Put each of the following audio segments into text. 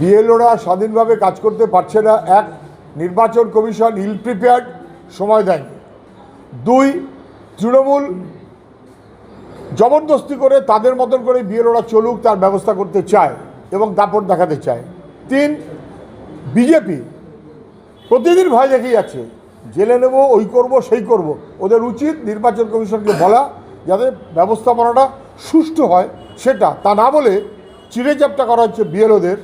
বিএলওরা স্বাধীনভাবে কাজ করতে পারছে না। এক, নির্বাচন কমিশন ইল প্রিপেয়ার্ড, সময় দেয়নি। দুই, তৃণমূল জবরদস্তি করে তাদের মতন করে বিএলওরা চলুক, তার ব্যবস্থা করতে চায় এবং দাপট দেখাতে চায়। তিন, বিজেপি প্রতিদিন ভয় দেখেই যাচ্ছে, জেলে নেব, ওই করব, সেই করব। ওদের উচিত নির্বাচন কমিশনকে বলা, যাতে ব্যবস্থাপনাটা সুষ্ঠু হয়, সেটা। তা না বলে চিড়েচাপটা করা হচ্ছে বিএলওদের।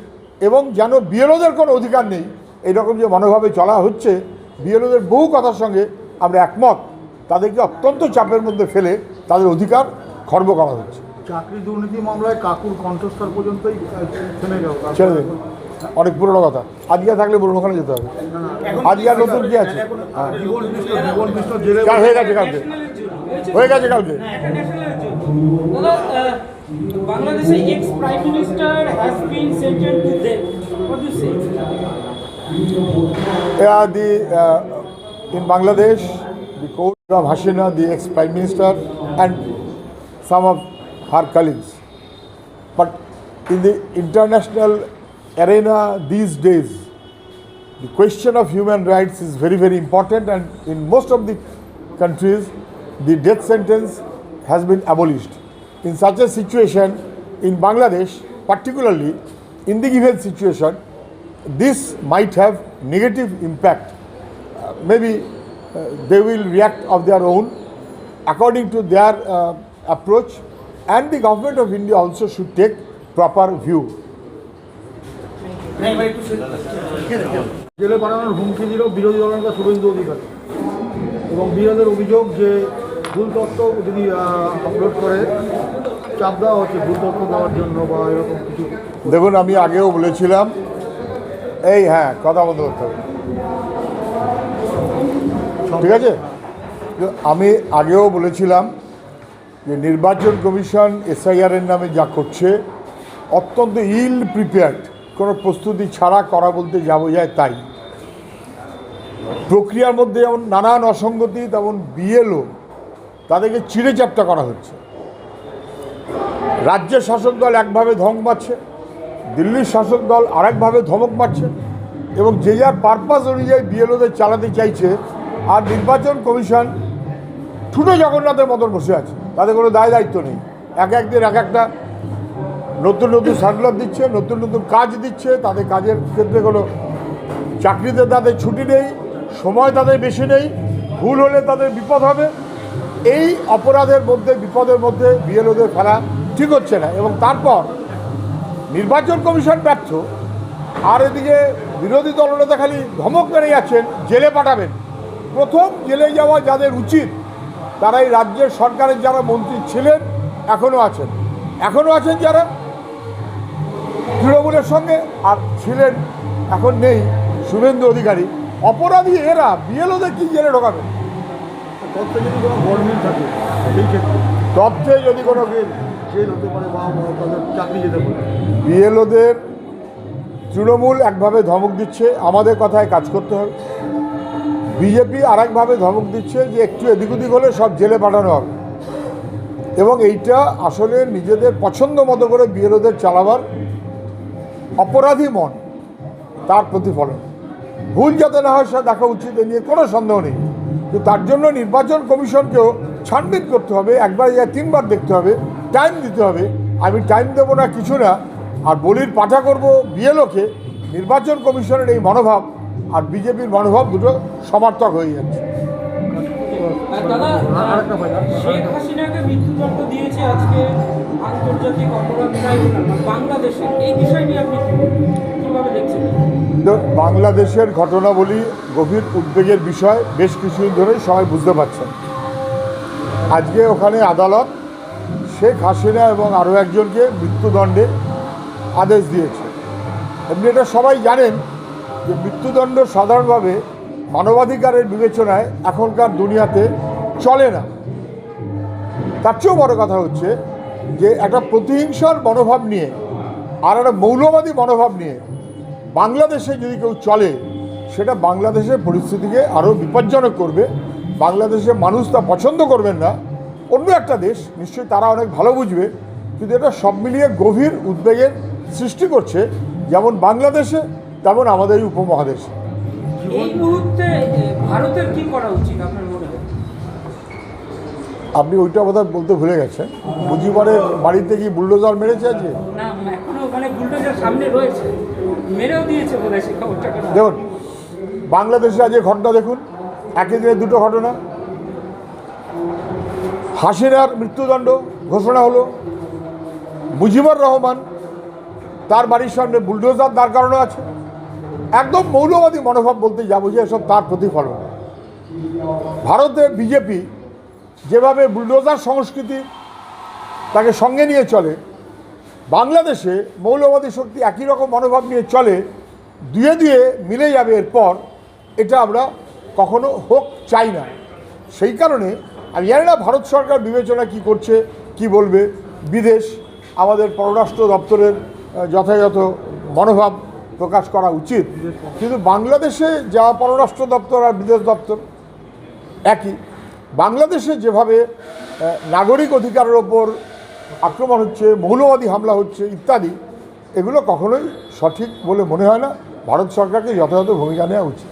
এবং যেন বিএলওদের কোনো অধিকার নেই। এইরকম যে মনোভাবে চলা হচ্ছে বিএলওদের বহু কথার সঙ্গে আমরা একমত। তাদেরকে অত্যন্ত চাপের মধ্যে ফেলে তাদের অধিকার খর্ব করা হচ্ছে। চাকরি দুর্নীতি মামলায় কাকুর কণ্ঠস্বর পর্যন্তই আহ, থেমে গেল। ছেড়ে দিন। অনেক পুরোনো কথা। আজকে থাকলে বলুন ওখানে যেতে হবে। আজকে আর নতুন কি আছে? হ্যাঁ। জীবন কৃষ্ণ জীবন কৃষ্ণ জেলে যা হয়ে গেছে কালকে। হয়ে গেছে কালকে। Bangladesh ex prime minister has been sentenced to death. What do you say? Yeah, the uh, in Bangladesh, the court of Hashina, the ex prime minister, and some of her colleagues. But in the international arena these days, the question of human rights is very, very important, and in most of the countries, the death sentence has been abolished. In such a situation, in Bangladesh, particularly in the given situation, this might have negative impact. Uh, maybe uh, they will react of their own according to their uh, approach, and the government of India also should take proper view. জেলে পাঠানোর হুমকি দিল বিরোধী দলনেতা শুভেন্দু অধিকারী এবং বিরোধীর অভিযোগ যে ভুল তথ্য যদি আপলোড করে, চাপ দেওয়া হচ্ছে ভুল তথ্য দেওয়ার জন্য বা এরকম কিছু। দেখুন, আমি আগেও বলেছিলাম, এই হ্যাঁ কথা বন্ধ করতে হবে। ঠিক আছে? আমি আগেও বলেছিলাম যে নির্বাচন কমিশন এসআইআর এর নামে যা করছে, অত্যন্ত ইল প্রিপেয়ার্ড, কোনো প্রস্তুতি ছাড়া করা বলতে যাব যায় তাই। প্রক্রিয়ার মধ্যে যেমন নানান অসঙ্গতি, তেমন বিএলও তাদেরকে চিড়ে চাপটা করা হচ্ছে। রাজ্যের শাসক দল একভাবে ধমক মারছে, দিল্লির শাসক দল আরেকভাবে ধমক মারছে এবং যে যার পারপাস অনুযায়ী বিএলওদের চালাতে চাইছে, আর নির্বাচন কমিশন ঠুটো জগন্নাথের মতন বসে আছে, তাদের কোনো দায় দায়িত্ব নেই। এক একদিন এক একটা নতুন নতুন সার্কুলার দিচ্ছে, নতুন নতুন কাজ দিচ্ছে, তাদের কাজের ক্ষেত্রে কোনো চাকরিতে তাদের ছুটি নেই, সময় তাদের বেশি নেই, ভুল হলে তাদের বিপদ হবে। এই অপরাধের মধ্যে, বিপদের মধ্যে বিএলওদের ফেলা ঠিক হচ্ছে না এবং তারপর নির্বাচন কমিশন ব্যর্থ, আর এদিকে বিরোধী দলনেতা খালি ধমক মেরে যাচ্ছেন, জেলে পাঠাবেন। প্রথম জেলে যাওয়া যাদের উচিত তারা এই রাজ্যের সরকারের যারা মন্ত্রী ছিলেন এখনও আছেন। এখনও আছেন যারা তৃণমূলের সঙ্গে আর ছিলেন, এখন নেই শুভেন্দু অধিকারী। অপরাধী এরা, বিএলওদের কি জেলে ঢোকাবেন তথ্যে যদি কোনো থাকে যদি কোনো বিএলওদের তৃণমূল একভাবে ধমক দিচ্ছে, আমাদের কথায় কাজ করতে হবে। বিজেপি আরেকভাবে ধমক দিচ্ছে যে একটু এদিক ওদিক হলে সব জেলে পাঠানো হবে। এবং এইটা আসলে নিজেদের পছন্দ মতো করে বিএলওদের চালাবার অপরাধী মন, তার প্রতিফলন। ভুল যাতে না হয় সে দেখা উচিত নিয়ে কোনো সন্দেহ নেই। তো তার জন্য নির্বাচন কমিশনকেও ছানবিন করতে হবে, একবার ইয়া তিনবার দেখতে হবে, টাইম দিতে হবে। আমি টাইম দেবো না, কিছু না। আর বলির পাঠা করব বিএলওকে, নির্বাচন কমিশনের এই মনোভাব, আর বিজেপির মনোভাব দুটো সমার্থক হয়ে যাচ্ছে। আজকে আন্তর্জাতিক অপরাধ এই বিষয় নিয়ে আপনি বাংলাদেশের ঘটনাবলী গভীর উদ্বেগের বিষয়, বেশ কিছুদিন ধরেই সবাই বুঝতে পারছেন। আজকে ওখানে আদালত শেখ হাসিনা এবং আরও একজনকে মৃত্যুদণ্ডে আদেশ দিয়েছে। এমনি এটা সবাই জানেন যে মৃত্যুদণ্ড সাধারণভাবে মানবাধিকারের বিবেচনায় এখনকার দুনিয়াতে চলে না। তার চেয়েও বড় কথা হচ্ছে যে একটা প্রতিহিংসার মনোভাব নিয়ে আর একটা মৌলবাদী মনোভাব নিয়ে বাংলাদেশে যদি কেউ চলে, সেটা বাংলাদেশের পরিস্থিতিকে আরও বিপজ্জনক করবে। বাংলাদেশের মানুষ তা পছন্দ করবেন না। অন্য একটা দেশ, নিশ্চয়ই তারা অনেক ভালো বুঝবে, কিন্তু এটা সব মিলিয়ে গভীর উদ্বেগের সৃষ্টি করছে, যেমন বাংলাদেশে, তেমন আমাদের উপমহাদেশে। এই মুহূর্তে ভারতের কি করা উচিত আপনার আপনি ওইটা বোধহয় বলতে ভুলে গেছেন। মুজিবারের বাড়িতে কি বুলডোজার মেরেছে আজকে? কেন দেখুন বাংলাদেশে আজ ঘটনা দেখুন। একই দিনে দুটো ঘটনা। হাসিনার মৃত্যুদণ্ড ঘোষণা হলো। মুজিবুর রহমান তার বাড়ির সামনে বুলডোজার দাঁড় করানো আছে। একদম মৌলবাদী মনোভাব বলতে যাব যে এসব তার প্রতিফলন। ভারতে বিজেপি যেভাবে বুলডোজার সংস্কৃতি তাকে সঙ্গে নিয়ে চলে, বাংলাদেশে মৌলবাদী শক্তি একই রকম মনোভাব নিয়ে চলে, দুয়ে দুয়ে মিলে যাবে এরপর, এটা আমরা কখনো হোক চাই না। সেই কারণে আমি জানি না ভারত সরকার বিবেচনা কি করছে, কি বলবে, বিদেশ, আমাদের পররাষ্ট্র দপ্তরের যথাযথ মনোভাব প্রকাশ করা উচিত। কিন্তু বাংলাদেশে যা পররাষ্ট্র দপ্তর আর বিদেশ দপ্তর একই। বাংলাদেশে যেভাবে নাগরিক অধিকারের ওপর আক্রমণ হচ্ছে, মৌলবাদী হামলা হচ্ছে, ইত্যাদি, এগুলো কখনোই সঠিক বলে মনে হয় না। ভারত সরকারকে যথাযথ ভূমিকা নেওয়া উচিত।